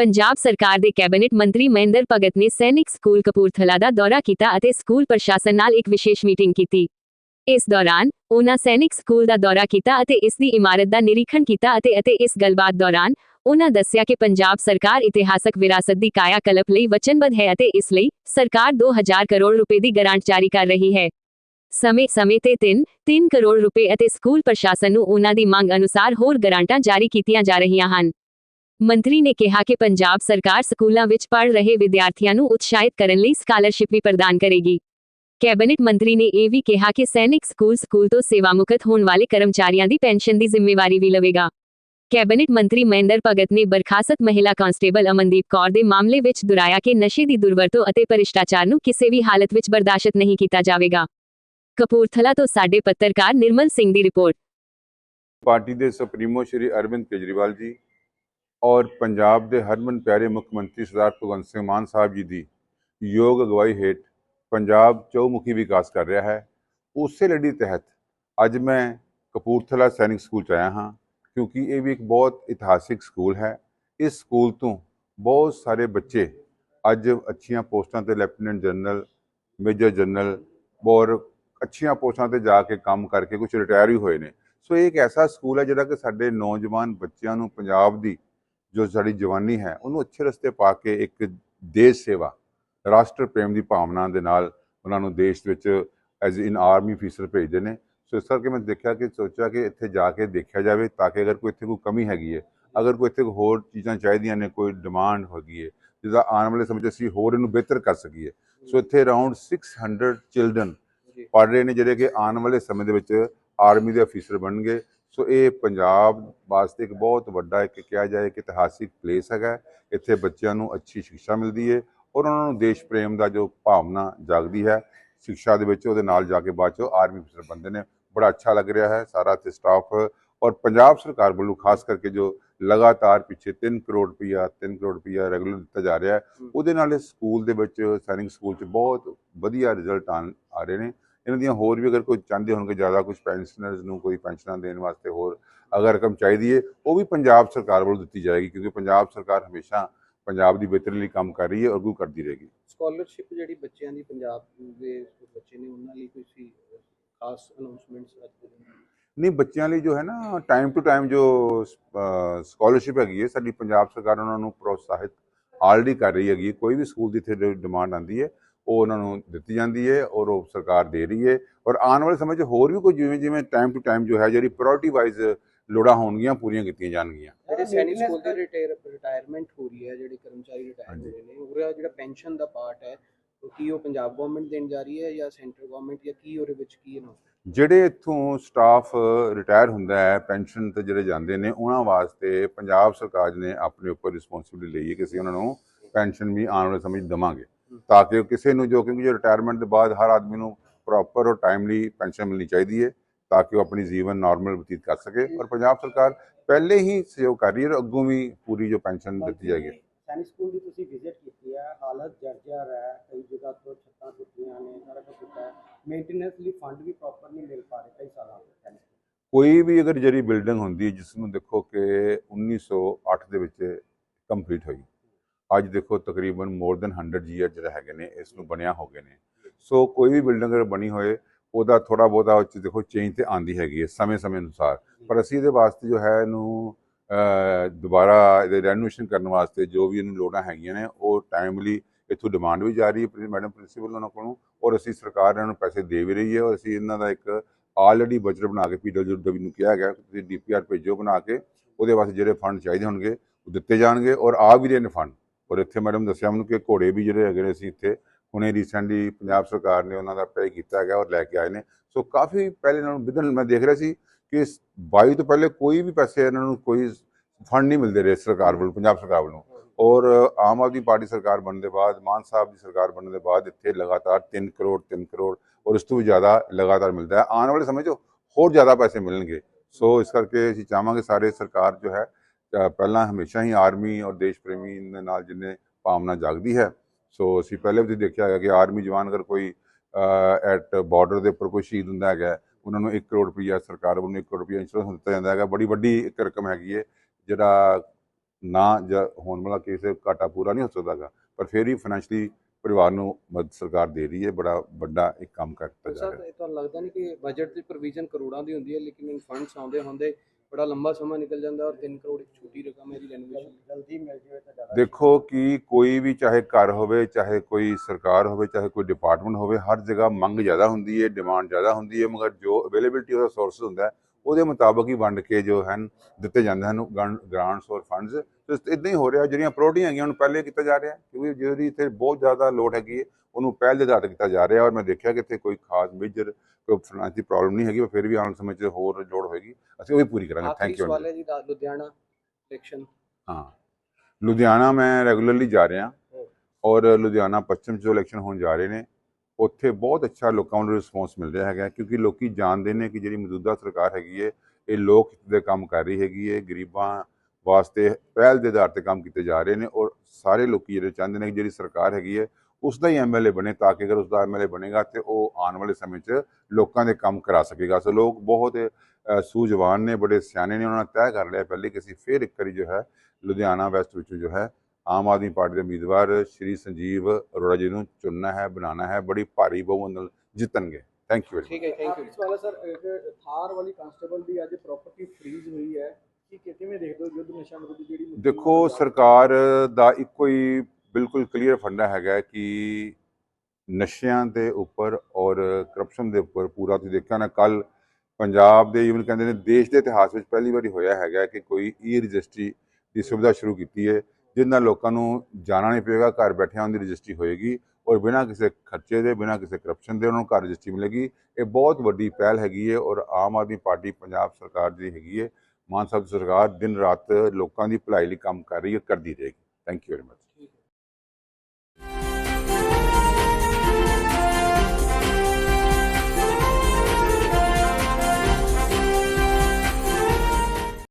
ਪੰਜਾਬ ਸਰਕਾਰ ਦੇ ਕੈਬਨਿਟ ਮੰਤਰੀ ਮਹਿੰਦਰ ਭਗਤ ਨੇ ਸੈਨਿਕ ਸਕੂਲ ਕਪੂਰਥਲਾ ਦਾ ਦੌਰਾ ਕੀਤਾ ਅਤੇ ਸਕੂਲ ਪ੍ਰਸ਼ਾਸਨ ਨਾਲ ਇੱਕ ਵਿਸ਼ੇਸ਼ ਮੀਟਿੰਗ ਕੀਤੀ। ਇਸ ਦੌਰਾਨ ਉਹਨਾਂ ਸੈਨਿਕ ਸਕੂਲ ਦਾ ਦੌਰਾ ਕੀਤਾ ਅਤੇ ਇਸ ਦੀ ਇਮਾਰਤ ਦਾ ਨਿਰੀਖਣ ਕੀਤਾ ਅਤੇ ਅਤੇ ਇਸ ਗੱਲਬਾਤ ਦੌਰਾਨ ਉਹਨਾਂ ਦੱਸਿਆ ਕਿ ਪੰਜਾਬ ਸਰਕਾਰ ਇਤਿਹਾਸਕ ਵਿਰਾਸਤ ਦੀ ਕਾਇਆ ਕਲਪ ਲਈ ਵਚਨਬੱਧ ਹੈ ਅਤੇ ਇਸ ਲਈ ਸਰਕਾਰ 2000 ਕਰੋੜ ਰੁਪਏ ਦੀ ਗ੍ਰਾਂਟ ਜਾਰੀ ਕਰ ਰਹੀ ਹੈ। ਸਮੇਂ ਸਮੇਂ ਤੇ 3 3 ਕਰੋੜ ਰੁਪਏ ਅਤੇ ਸਕੂਲ ਪ੍ਰਸ਼ਾਸਨ ਨੂੰ ਉਹਨਾਂ ਦੀ ਮੰਗ ਅਨੁਸਾਰ ਹੋਰ ਗ੍ਰਾਂਟਾਂ ਜਾਰੀ ਕੀਤੀਆਂ ਜਾ ਰਹੀਆਂ ਹਨ। ਮੰਤਰੀ ਨੇ ਕਿਹਾ ਕਿ ਪੰਜਾਬ ਸਰਕਾਰ ਸਕੂਲਾਂ ਵਿੱਚ ਪੜ੍ਹ ਰਹੇ ਵਿਦਿਆਰਥੀਆਂ ਨੂੰ ਉਤਸ਼ਾਹਿਤ ਕਰਨ ਲਈ ਸਕਾਲਰਸ਼ਿਪ ਵੀ ਪ੍ਰਦਾਨ ਕਰੇਗੀ। ਕੈਬਨਿਟ ਮੰਤਰੀ ਨੇ ਇਹ ਵੀ ਕਿਹਾ ਕਿ ਸੈਨਿਕ ਸਕੂਲ ਸਕੂਲ ਤੋਂ ਸੇਵਾਮੁਕਤ ਹੋਣ ਵਾਲੇ ਕਰਮਚਾਰੀਆਂ ਦੀ ਪੈਨਸ਼ਨ ਦੀ ਜ਼ਿੰਮੇਵਾਰੀ ਵੀ ਲਵੇਗਾ। ਕੈਬਨਿਟ ਮੰਤਰੀ ਮਹਿੰਦਰ ਭਗਤ ਨੇ ਬਰਖਾਸਤ ਮਹਿਲਾ ਕਾਂਸਟੇਬਲ ਅਮਨਦੀਪ ਕੌਰ ਦੇ ਮਾਮਲੇ ਵਿੱਚ ਦੁਹਰਾਇਆ ਕਿ ਨਸ਼ੇ ਦੀ ਦੁਰਵਰਤੋਂ ਅਤੇ ਭ੍ਰਿਸ਼ਟਾਚਾਰ ਨੂੰ ਕਿਸੇ ਵੀ ਹਾਲਤ ਵਿੱਚ ਬਰਦਾਸ਼ਤ ਨਹੀਂ ਕੀਤਾ ਜਾਵੇਗਾ। ਕਪੂਰਥਲਾ ਤੋਂ ਸਾਡੇ ਪੱਤਰਕਾਰ ਨਿਰਮਲ ਸਿੰਘ ਦੀ ਰਿਪੋਰਟ। ਪਾਰਟੀ ਦੇ ਸੁਪਰੀਮੋ ਸ਼੍ਰੀ ਅਰਵਿੰਦ ਕੇਜਰੀਵਾਲ ਜੀ ਔਰ ਪੰਜਾਬ ਦੇ ਹਰਮਨ ਪਿਆਰੇ ਮੁੱਖ ਮੰਤਰੀ ਸਰਦਾਰ ਭਗਵੰਤ ਸਿੰਘ ਮਾਨ ਸਾਹਿਬ ਜੀ ਦੀ ਯੋਗ ਅਗਵਾਈ ਹੇਠ ਪੰਜਾਬ ਚੌਮੁਖੀ ਵਿਕਾਸ ਕਰ ਰਿਹਾ ਹੈ। ਉਸੇ ਲੜੀ ਤਹਿਤ ਅੱਜ ਮੈਂ ਕਪੂਰਥਲਾ ਸੈਨਿਕ ਸਕੂਲ ਚ ਆਇਆ ਹਾਂ, ਕਿਉਂਕਿ ਇਹ ਵੀ ਇੱਕ ਬਹੁਤ ਇਤਿਹਾਸਿਕ ਸਕੂਲ ਹੈ। ਇਸ ਸਕੂਲ ਤੋਂ ਬਹੁਤ ਸਾਰੇ ਬੱਚੇ ਅੱਜ ਅੱਛੀਆਂ ਪੋਸਟਾਂ ਤੇ ਲੈਫਟੀਨੈਂਟ ਜਨਰਲ, ਮੇਜਰ ਜਨਰਲ ਔਰ ਅੱਛੀਆਂ ਪੋਸਟਾਂ ਤੇ ਜਾ ਕੇ ਕੰਮ ਕਰਕੇ ਕੁਝ ਰਿਟਾਇਰ ਵੀ ਹੋਏ ਨੇ। ਸੋ ਇਹ ਇੱਕ ਐਸਾ ਸਕੂਲ ਹੈ ਜਿਹੜਾ ਕਿ ਸਾਡੇ ਨੌਜਵਾਨ ਬੱਚਿਆਂ ਨੂੰ ਪੰਜਾਬ ਦੀ ਜੋ ਸਾਡੀ ਜਵਾਨੀ ਹੈ ਉਹਨੂੰ ਅੱਛੇ ਰਸਤੇ ਪਾ ਕੇ ਇੱਕ ਦੇਸ਼ ਸੇਵਾ ਰਾਸ਼ਟਰ ਪ੍ਰੇਮ ਦੀ ਭਾਵਨਾ ਦੇ ਨਾਲ ਉਹਨਾਂ ਨੂੰ ਦੇਸ਼ ਵਿੱਚ ਐਜ਼ ਇਨ ਆਰਮੀ ਅਫੀਸਰ ਭੇਜਦੇ ਨੇ। ਸੋ ਇਸ ਕਰਕੇ ਮੈਂ ਦੇਖਿਆ ਕਿ ਸੋਚਿਆ ਕਿ ਇੱਥੇ ਜਾ ਕੇ ਦੇਖਿਆ ਜਾਵੇ ਤਾਂ ਕਿ ਅਗਰ ਕੋਈ ਇੱਥੇ ਕੋਈ ਕਮੀ ਹੈਗੀ ਹੈ ਅਗਰ ਕੋਈ ਇੱਥੇ ਕੋਈ ਹੋਰ ਚੀਜ਼ਾਂ ਚਾਹੀਦੀਆਂ ਨੇ ਕੋਈ ਡਿਮਾਂਡ ਹੈਗੀ ਹੈ ਜਿਹਦਾ ਆਉਣ ਵਾਲੇ ਸਮੇਂ 'ਚ ਅਸੀਂ ਹੋਰ ਇਹਨੂੰ ਬਿਹਤਰ ਕਰ ਸਕੀਏ। ਸੋ ਇੱਥੇ ਅਰਾਊਂਡ 600 ਚਿਲਡਰਨ ਪੜ੍ਹ ਰਹੇ ਨੇ ਜਿਹੜੇ ਕਿ ਆਉਣ ਵਾਲੇ ਸਮੇਂ ਦੇ ਵਿੱਚ ਆਰਮੀ ਦੇ ਅਫੀਸਰ ਬਣਨਗੇ। ਸੋ ਇਹ ਪੰਜਾਬ ਵਾਸਤੇ ਇੱਕ ਬਹੁਤ ਵੱਡਾ ਇੱਕ ਕਿਹਾ ਜਾਏ ਕਿ ਇਤਿਹਾਸਿਕ ਪਲੇਸ ਹੈਗਾ ਇੱਥੇ ਬੱਚਿਆਂ ਨੂੰ ਅੱਛੀ ਸਿੱਖਿਆ ਮਿਲਦੀ ਹੈ ਔਰ ਉਹਨਾਂ ਨੂੰ ਦੇਸ਼ ਪ੍ਰੇਮ ਦਾ ਜੋ ਭਾਵਨਾ ਜਾਗਦੀ ਹੈ ਸਿੱਖਿਆ ਦੇ ਵਿੱਚ ਉਹਦੇ ਨਾਲ ਜਾ ਕੇ ਬਾਅਦ ਚੋਂ ਆਰਮੀ ਅਫਸਰ ਬਣਦੇ ਨੇ। ਬੜਾ ਅੱਛਾ ਲੱਗ ਰਿਹਾ ਹੈ ਸਾਰਾ ਤੇ ਸਟਾਫ ਔਰ ਪੰਜਾਬ ਸਰਕਾਰ ਵੱਲੋਂ ਖਾਸ ਕਰਕੇ ਜੋ ਲਗਾਤਾਰ ਪਿੱਛੇ 3 ਕਰੋੜ ਰੁਪਈਆ 3 ਕਰੋੜ ਰੁਪਈਆ ਰੈਗੂਲਰ ਦਿੱਤਾ ਜਾ ਰਿਹਾ ਹੈ। ਉਹਦੇ ਨਾਲ ਇਸ ਸਕੂਲ ਦੇ ਵਿੱਚ ਸੈਨਿਕ ਸਕੂਲ 'ਚ ਬਹੁਤ ਵਧੀਆ ਰਿਜ਼ਲਟ ਆ ਰਹੇ ਨੇ। ਇਹਨਾਂ ਦੀਆਂ ਹੋਰ ਵੀ ਅਗਰ ਕੋਈ ਚਾਹੁੰਦੇ ਹੋਣਗੇ ਜ਼ਿਆਦਾ ਕੁਝ ਪੈਨਸ਼ਨਰਸ ਨੂੰ ਕੋਈ ਪੈਨਸ਼ਨਾਂ ਦੇਣ ਵਾਸਤੇ ਹੋਰ ਅਗਰ ਰਕਮ ਚਾਹੀਦੀ ਹੈ ਉਹ ਵੀ ਪੰਜਾਬ ਸਰਕਾਰ ਵੱਲੋਂ ਦਿੱਤੀ ਜਾਏਗੀ ਕਿਉਂਕਿ ਪੰਜਾਬ ਸਰਕਾਰ ਹਮੇਸ਼ਾ ਪੰਜਾਬ ਦੀ ਬਿਹਤਰੀ ਲਈ ਕੰਮ ਕਰ ਰਹੀ ਹੈ ਔਰ ਕਰਦੀ ਰਹੇਗੀ। ਸਕਾਲਰਸ਼ਿਪ ਜਿਹੜੀ ਬੱਚਿਆਂ ਦੀ ਪੰਜਾਬ ਦੇ ਬੱਚੇ ਨੇ ਉਹਨਾਂ ਲਈ ਕੋਈ ਖਾਸ ਅਨਾਉਂਸਮੈਂਟਸ ਅੱਜ ਦੇ ਨਹੀਂ ਬੱਚਿਆਂ ਲਈ ਜੋ ਹੈ ਨਾ ਟਾਈਮ ਟੂ ਟਾਈਮ ਜੋ ਸਕਾਲਰਸ਼ਿਪ ਹੈਗੀ ਹੈ ਸਾਡੀ ਪੰਜਾਬ ਸਰਕਾਰ ਉਹਨਾਂ ਨੂੰ ਪ੍ਰੋਤਸਾਹਿਤ ਆਲਰੇਡੀ ਕਰ ਰਹੀ ਹੈਗੀ। ਕੋਈ ਵੀ ਸਕੂਲ ਦੀ ਇੱਥੇ ਡਿਮਾਂਡ ਆਂਦੀ ਹੈ। ਉਹ ਉਹਨਾਂ ਨੂੰ ਦਿੱਤੀ ਜਾਂਦੀ ਹੈ ਔਰ ਉਹ ਸਰਕਾਰ ਦੇ ਰਹੀ ਹੈ ਔਰ ਆਉਣ ਵਾਲੇ ਸਮੇਂ 'ਚ ਹੋਰ ਵੀ ਕੋਈ ਜਿਵੇਂ ਜਿਵੇਂ ਟਾਈਮ ਟੂ ਟਾਈਮ ਜੋ ਹੈ ਜਿਹੜੀ ਪ੍ਰਾਇੋਰਟੀ ਵਾਈਜ਼ ਲੋੜਾਂ ਹੋਣਗੀਆਂ ਪੂਰੀਆਂ ਕੀਤੀਆਂ ਜਾਣਗੀਆਂ। ਜਿਹੜੇ ਸੈਨਿਕ ਸਕੂਲ ਦੀ ਰਿਟਾਇਰ ਰਿਟਾਇਰਮੈਂਟ ਹੋ ਰਹੀ ਹੈ ਜਿਹੜੇ ਕਰਮਚਾਰੀ ਰਿਟਾਇਰ ਹੋ। ਰਹੇ ਨੇ ਉਹਦਾ ਜਿਹੜਾ ਪੈਨਸ਼ਨ ਦਾ ਪਾਰਟ ਹੈ ਉਹ ਕੀ ਉਹ ਪੰਜਾਬ ਗਵਰਨਮੈਂਟ ਦੇਣ ਜਾ ਰਹੀ ਹੈ ਜਾਂ ਸੈਂਟਰ ਗਵਰਨਮੈਂਟ ਜਾਂ ਕੀ ਉਹਦੇ ਵਿੱਚ ਕੀ ਅਨਾਉਂਸਮੈਂਟ ਜਿਹੜੇ ਇੱਥੋਂ ਸਟਾਫ ਰਿਟਾਇਰ ਹੁੰਦਾ ਹੈ ਪੈਨਸ਼ਨ ਤੇ ਜਿਹੜੇ ਜਾਂਦੇ ਨੇ ਉਹਨਾਂ ਵਾਸਤੇ ਪੰਜਾਬ ਸਰਕਾਰ ਨੇ ਆਪਣੇ ਉੱਪਰ ਰਿਸਪੌਂਸਿਬਿਲਿਟੀ ਲਈ ਹੈ ਕਿ ਅਸੀਂ ਉਹਨਾਂ ਨੂੰ ਪੈਨਸ਼ਨ ਵੀ ਆਉਣ ਵਾਲੇ ਸਮੇਂ 'ਚ ਦੇਵਾਂਗੇ। ਤਾਂ ਕਿ ਕਿਸੇ ਨੂੰ ਜੋ ਕਿਉਂਕਿ ਜੋ ਰਿਟਾਇਰਮੈਂਟ ਦੇ ਬਾਅਦ ਹਰ ਆਦਮੀ ਨੂੰ ਪ੍ਰੋਪਰ ਔਰ ਟਾਈਮਲੀ ਪੈਨਸ਼ਨ ਮਿਲਣੀ ਚਾਹੀਦੀ ਹੈ ਤਾਂ ਕਿ ਉਹ ਆਪਣੀ ਜੀਵਨ ਨਾਰਮਲ ਬਤੀਤ ਕਰ ਸਕੇ। ਔਰ ਪੰਜਾਬ ਸਰਕਾਰ ਪਹਿਲੇ ਹੀ ਸਹਿਯੋਗ ਕਰ ਰਹੀ ਹੈ ਔਰ ਅੱਗੋਂ ਵੀ ਪੂਰੀ ਜੋ ਪੈਨਸ਼ਨ ਦਿੱਤੀ ਜਾਏਗੀ। ਸੈਨਿਕ ਸਕੂਲ ਦੀ ਤੁਸੀਂ ਵਿਜ਼ਿਟ ਕੀਤੀ ਹੈ ਹਾਲਤ ਜਰਜਰ ਹੈ ਕਈ ਜਗ੍ਹਾ ਤੋਂ ਛੱਤਾਂ ਟੁੱਟੀਆਂ ਨੇ ਸਾਰਾ ਕੁਝ ਟੁੱਟਾ ਹੈ। ਮੇਨਟੇਨੈਂਸ ਲਈ ਫੰਡ ਵੀ ਪ੍ਰੋਪਰ ਨਹੀਂ ਮਿਲ ਪਾ ਰਹੇ ਕਈ ਸਾਲਾਂ ਤੋਂ ਸੈਨਿਕ ਸਕੂਲ ਕੋਈ ਵੀ ਅਗਰ ਜਿਹੜੀ ਬਿਲਡਿੰਗ ਹੁੰਦੀ ਹੈ ਜਿਸ ਨੂੰ ਦੇਖੋ ਕਿ 1908 ਦੇ ਵਿੱਚ ਕੰਪਲੀਟ ਹੋਈ ਅੱਜ ਦੇਖੋ ਤਕਰੀਬਨ ਮੋਰ ਦੈਨ 100 ਈਅਰ ਜਿਹੜਾ ਹੈਗੇ ਨੇ ਇਸ ਨੂੰ ਬਣਿਆ ਹੋ ਗਏ ਨੇ। ਸੋ ਕੋਈ ਵੀ ਬਿਲਡਿੰਗ ਅਗਰ ਬਣੀ ਹੋਏ, ਉਹਦਾ ਥੋੜਾ ਬਹੁਤਾ ਉਹ 'ਚ ਦੇਖੋ ਚੇਂਜ ਤੇ ਆਂਦੀ ਹੈਗੀ ਹੈ ਸਮੇਂ-ਸਮੇਂ ਅਨੁਸਾਰ। ਪਰ ਅਸੀਂ ਇਹਦੇ ਵਾਸਤੇ ਜੋ ਹੈ ਇਹਨੂੰ ਦੁਬਾਰਾ ਇਹਦੇ ਰੈਨੋਵੇਸ਼ਨ ਕਰਨ ਵਾਸਤੇ ਜੋ ਵੀ ਇਹਨੂੰ ਲੋੜਾਂ ਹੈਗੀਆਂ ਨੇ, ਉਹ ਟਾਈਮਲੀ ਇੱਥੋਂ ਡਿਮਾਂਡ ਵੀ ਜਾ ਰਹੀ ਹੈ ਮੈਡਮ ਪ੍ਰਿੰਸੀਪਲ ਉਹਨਾਂ ਕੋਲੋਂ ਔਰ ਅਸੀਂ ਸਰਕਾਰ ਇਹਨਾਂ ਨੂੰ ਪੈਸੇ ਦੇ ਵੀ ਰਹੀ ਹੈ ਔਰ ਅਸੀਂ ਇਹਨਾਂ ਦਾ ਇੱਕ ਆਲਰੇਡੀ ਬਜਟ ਬਣਾ ਕੇ ਪੀਡਬਲਯੂਡੀ ਨੂੰ ਕਿਹਾ ਗਿਆ ਕਿ ਤੁਸੀਂ ਡੀਪੀਆਰ ਭੇਜੋ ਬਣਾ ਕੇ, ਉਹਦੇ ਵਾਸਤੇ ਜਿਹੜੇ ਫੰਡ ਚਾਹੀਦੇ ਹੋਣਗੇ ਉਹ ਦਿੱਤੇ ਜਾਣਗੇ ਔਰ ਆ ਵੀ ਰਹੇ ਨੇ ਫੰਡ ਔਰ ਇੱਥੇ ਮੈਡਮ ਦੱਸਿਆ ਮੈਨੂੰ ਕਿ ਘੋੜੇ ਵੀ ਜਿਹੜੇ ਹੈਗੇ ਨੇ ਅਸੀਂ ਇੱਥੇ ਹੁਣੇ ਰੀਸੈਂਟਲੀ ਪੰਜਾਬ ਸਰਕਾਰ ਨੇ ਉਹਨਾਂ ਦਾ ਪੇ ਕੀਤਾ ਹੈਗਾ ਔਰ ਲੈ ਕੇ ਆਏ ਨੇ। ਸੋ ਕਾਫੀ ਪਹਿਲੇ ਇਹਨਾਂ ਨੂੰ ਵਿਦਨ ਮੈਂ ਦੇਖ ਰਿਹਾ ਸੀ ਕਿ 22 ਤੋਂ ਪਹਿਲੇ ਕੋਈ ਵੀ ਪੈਸੇ ਇਹਨਾਂ ਨੂੰ ਕੋਈ ਫੰਡ ਨਹੀਂ ਮਿਲਦੇ ਰਹੇ ਸਰਕਾਰ ਵੱਲੋਂ, ਪੰਜਾਬ ਸਰਕਾਰ ਵੱਲੋਂ। ਔਰ ਆਮ ਆਦਮੀ ਪਾਰਟੀ ਸਰਕਾਰ ਬਣਨ ਦੇ ਬਾਅਦ, ਮਾਨ ਸਾਹਿਬ ਦੀ ਸਰਕਾਰ ਬਣਨ ਦੇ ਬਾਅਦ ਇੱਥੇ ਲਗਾਤਾਰ 3 ਕਰੋੜ 3 ਕਰੋੜ ਔਰ ਇਸ ਤੋਂ ਵੀ ਜ਼ਿਆਦਾ ਲਗਾਤਾਰ ਮਿਲਦਾ ਹੈ। ਆਉਣ ਵਾਲੇ ਸਮੇਂ 'ਚ ਹੋਰ ਜ਼ਿਆਦਾ ਪੈਸੇ ਮਿਲਣਗੇ। ਸੋ ਇਸ ਕਰਕੇ ਅਸੀਂ ਚਾਹਾਂਗੇ ਸਾਰੇ ਸਰਕਾਰ ਜੋ ਹੈ ਪਹਿਲਾਂ ਹਮੇਸ਼ਾ ਹੀ ਆਰਮੀ ਔਰ ਦੇਸ਼ ਪ੍ਰੇਮੀ ਦੇ ਨਾਲ ਜਿੰਨੇ ਭਾਵਨਾ ਜਾਗਦੀ ਹੈ ਸੋ ਅਸੀਂ ਪਹਿਲੇ ਵੀ ਦੇਖਿਆ ਹੈਗਾ ਕਿ ਆਰਮੀ ਜਵਾਨ ਅਗਰ ਕੋਈ ਐਟ ਬਾਰਡਰ ਦੇ ਉੱਪਰ ਕੋਈ ਸ਼ਹੀਦ ਹੁੰਦਾ ਹੈਗਾ ਉਹਨਾਂ ਨੂੰ 1 ਕਰੋੜ ਰੁਪਈਆ ਸਰਕਾਰ ਵੱਲੋਂ 1 ਕਰੋੜ ਰੁਪਈਆ ਇੰਸ਼ੋਰੈਂਸ ਦਿੱਤਾ ਜਾਂਦਾ ਹੈਗਾ। ਬੜੀ ਵੱਡੀ ਇੱਕ ਰਕਮ ਹੈਗੀ ਹੈ ਜਿਹੜਾ ਨਾ ਹੋਣ ਵਾਲਾ ਕੇਸ ਘਾਟਾ ਪੂਰਾ ਨਹੀਂ ਹੋ ਸਕਦਾਗਾ ਪਰ ਫਿਰ ਵੀ ਫਾਈਨੈਂਸ਼ਲੀ ਪਰਿਵਾਰ ਨੂੰ ਮਦਦ ਸਰਕਾਰ ਦੇ ਰਹੀ ਹੈ ਬੜਾ ਵੱਡਾ ਇੱਕ ਕੰਮ ਕਰ ਦਿੱਤਾ ਜਾ ਰਿਹਾ ਸਰ ਇਹ ਤੁਹਾਨੂੰ ਲੱਗਦਾ ਨਹੀਂ ਕਿ ਬਜਟ ਦੀ ਪ੍ਰੋਵੀਜ਼ਨ ਕਰੋੜਾਂ ਦੀ ਹੁੰਦੀ ਹੈ ਲੇਕਿਨ ਫੰਡਸ ਆਉਂਦੇ ਹੁੰਦੇ ਬੜਾ ਲੰਬਾ ਸਮਾਂ ਨਿਕਲ ਜਾਂਦਾ ਔਰ 3 ਕਰੋੜ ਇੱਕ ਛੋਟੀ ਰਕਮ ਹੈ ਇਹਦੀ ਰੈਨੋਵੇਸ਼ਨ ਜਲਦੀ ਮਿਲ ਜਾਵੇ ਤਾਂ ਜ਼ਿਆਦਾ। ਦੇਖੋ ਕਿ ਕੋਈ ਵੀ ਚਾਹੇ ਘਰ ਹੋਵੇ ਚਾਹੇ ਕੋਈ ਸਰਕਾਰ ਹੋਵੇ ਚਾਹੇ ਕੋਈ ਡਿਪਾਰਟਮੈਂਟ ਹੋਵੇ ਹਰ ਜਗ੍ਹਾ ਮੰਗ ਜ਼ਿਆਦਾ ਹੁੰਦੀ ਹੈ ਡਿਮਾਂਡ ਜ਼ਿਆਦਾ ਹੁੰਦੀ ਹੈ ਮਗਰ ਜੋ ਅਵੇਲੇਬਿਲਟੀ ਉਹਦਾ ਸੋਰਸ ਹੁੰਦਾ ਹੈ ਉਹਦੇ ਮੁਤਾਬਕ ਹੀ ਵੰਡ ਕੇ ਜੋ ਹਨ ਦਿੱਤੇ ਜਾਂਦੇ ਹਨ ਗ੍ਰਾਂਟਸ ਔਰ ਫੰਡਸ ਤੇ ਇਦਾਂ ਹੀ ਹੋ ਰਿਹਾ ਜਿਹੜੀਆਂ ਪ੍ਰਾਇੋਰਟੀਆਂ ਹੈਗੀਆਂ ਉਹਨੂੰ ਪਹਿਲੇ ਕੀਤਾ ਜਾ ਰਿਹਾ ਕਿਉਂਕਿ ਜਿਹੜੀ ਇੱਥੇ ਬਹੁਤ ਜ਼ਿਆਦਾ ਲੋਡ ਹੈਗੀ ਹੈ ਉਹਨੂੰ ਪਹਿਲ ਦੇ ਆਧਾਰ ਕੀਤਾ ਜਾ ਰਿਹਾ ਔਰ ਮੈਂ ਦੇਖਿਆ ਕਿ ਇੱਥੇ ਕੋਈ ਖਾਸ ਮੇਜਰ ਕੋਈ ਫਾਈਨਾਂਸ ਦੀ ਪ੍ਰੋਬਲਮ ਨਹੀਂ ਹੈਗੀ ਪਰ ਫਿਰ ਵੀ ਆਉਣ ਸਮੇਂ 'ਚ ਹੋਰ ਲੋਡ ਹੋਏਗੀ। ਅਸੀਂ ਉਹ ਵੀ ਪੂਰੀ ਕਰਾਂਗੇ। ਥੈਂਕ ਯੂ ਸਵਾਲ ਹੈ ਜੀ ਲੁਧਿਆਣਾ ਇਲੈਕਸ਼ਨ ਹਾਂ। ਲੁਧਿਆਣਾ ਮੈਂ ਰੈਗੂਲਰਲੀ ਜਾ ਰਿਹਾ ਔਰ ਲੁਧਿਆਣਾ ਪੱਛਮ 'ਚ ਜੋ ਇਲੈਕਸ਼ਨ ਹੋਣ ਜਾ ਰਹੇ ਨੇ। ਉੱਥੇ ਬਹੁਤ ਅੱਛਾ ਲੋਕਾਂ ਨੂੰ ਰਿਸਪੌਂਸ ਮਿਲ ਰਿਹਾ ਹੈਗਾ, ਕਿਉਂਕਿ ਲੋਕੀ ਜਾਣਦੇ ਨੇ ਕਿ ਜਿਹੜੀ ਮੌਜੂਦਾ ਸਰਕਾਰ ਹੈਗੀ ਹੈ ਇਹ ਲੋਕ ਹਿੱਤ ਦੇ ਕੰਮ ਕਰ ਰਹੀ ਹੈਗੀ ਹੈ ਗਰੀਬਾਂ ਵਾਸਤੇ ਪਹਿਲ ਦੇ ਆਧਾਰ ਤੇ ਕੰਮ ਕੀਤੇ ਜਾ ਰਹੇ ਨੇ ਔਰ ਸਾਰੇ ਲੋਕੀ ਜਿਹੜੇ ਚਾਹੁੰਦੇ ਨੇ ਕਿ ਜਿਹੜੀ ਸਰਕਾਰ ਹੈਗੀ ਹੈ ਉਸ ਦਾ ਹੀ ਐਮਐਲਏ ਬਣੇ ਤਾਂ ਕਿ ਅਗਰ ਉਸ ਦਾ ਐਮਐਲਏ ਬਣੇਗਾ ਤੇ ਉਹ ਆਉਣ ਵਾਲੇ ਸਮੇਂ 'ਚ ਲੋਕਾਂ ਦੇ ਕੰਮ ਕਰਾ ਸਕੇਗਾ। ਸੋ ਲੋਕ ਬਹੁਤ ਸੂਝਵਾਨ ਨੇ, ਬੜੇ ਸਿਆਣੇ ਨੇ, ਉਹਨਾਂ ਨੇ ਤੈਅ ਕਰ ਲਿਆ। ਪਹਿਲੇ ਕਿ ਅਸੀਂ ਫੇਰ ਇੱਕ ਵਾਰੀ ਜੋ ਹੈ ਲੁਧਿਆਣਾ ਵੈਸਟ ਵਿੱਚੋਂ ਜੋ ਹੈ ਆਮ ਆਦਮੀ ਪਾਰਟੀ ਦੇ ਉਮੀਦਵਾਰ ਸ਼੍ਰੀ ਸੰਜੀਵ ਅਰੋੜਾ ਜੀ ਨੂੰ ਚੁਣਨਾ ਹੈ ਬਣਾਉਣਾ ਹੈ ਬੜੀ ਭਾਰੀ ਬਹੁਮਤ ਨਾਲ ਜਿੱਤਣਗੇ। ਥੈਂਕ ਯੂ ਠੀਕ ਹੈ ਥੈਂਕ ਯੂ ਸਵਾਲ ਸਰ ਥਾਰ ਵਾਲੀ ਕਾਂਸਟੇਬਲ ਦੀ ਅੱਜ ਪ੍ਰਾਪਰਟੀ ਫ੍ਰੀਜ਼ ਹੋਈ ਹੈ। ਕੀ ਕਿ- ਕਿਵੇਂ ਦੇਖਦੇ ਹੋ ਯੁੱਧ ਨਸ਼ਾ ਵਿਰੁੱਧ ਜਿਹੜੀ ਦੇਖੋ ਸਰਕਾਰ ਦਾ ਇੱਕੋ ਹੀ ਬਿਲਕੁਲ ਕਲੀਅਰ ਫੰਡਾ ਹੈਗਾ ਹੈ ਕਿ ਨਸ਼ਿਆਂ ਦੇ ਉੱਪਰ ਔਰ ਕਰਪਸ਼ਨ ਦੇ ਉੱਪਰ ਪੂਰਾ ਤੁਸੀਂ ਦੇਖਿਆ ਨਾ ਕੱਲ ਪੰਜਾਬ ਦੇ ਈਵਨ ਕਹਿੰਦੇ ਨੇ ਦੇਸ਼ ਦੇ ਇਤਿਹਾਸ ਵਿੱਚ ਪਹਿਲੀ ਵਾਰੀ ਹੋਇਆ ਹੈਗਾ ਕਿ ਕੋਈ ਈ ਰਜਿਸਟਰੀ ਦੀ ਸੁਵਿਧਾ ਸ਼ੁਰੂ ਕੀਤੀ ਹੈ। ਜਿਹਦੇ ਨਾਲ ਲੋਕਾਂ ਨੂੰ ਜਾਣਾ ਨਹੀਂ ਪਏਗਾ, ਘਰ ਬੈਠਿਆਂ ਉਹਦੀ ਰਜਿਸਟਰੀ ਹੋਏਗੀ ਔਰ ਬਿਨਾਂ ਕਿਸੇ ਖਰਚੇ ਦੇ, ਬਿਨਾਂ ਕਿਸੇ ਕਰਪਸ਼ਨ ਦੇ ਉਹਨਾਂ ਨੂੰ ਘਰ ਰਜਿਸਟਰੀ ਮਿਲੇਗੀ। ਇਹ ਬਹੁਤ ਵੱਡੀ ਪਹਿਲ ਹੈਗੀ ਹੈ ਔਰ ਆਮ ਆਦਮੀ ਪਾਰਟੀ ਪੰਜਾਬ ਸਰਕਾਰ ਦੀ ਹੈਗੀ ਹੈ ਮਾਨ ਸਾਹਿਬ ਦੀ ਸਰਕਾਰ ਦਿਨ ਰਾਤ ਲੋਕਾਂ ਦੀ ਭਲਾਈ ਲਈ ਕੰਮ ਕਰ ਰਹੀ ਹੈ, ਕਰਦੀ ਰਹੇਗੀ। Thank you very much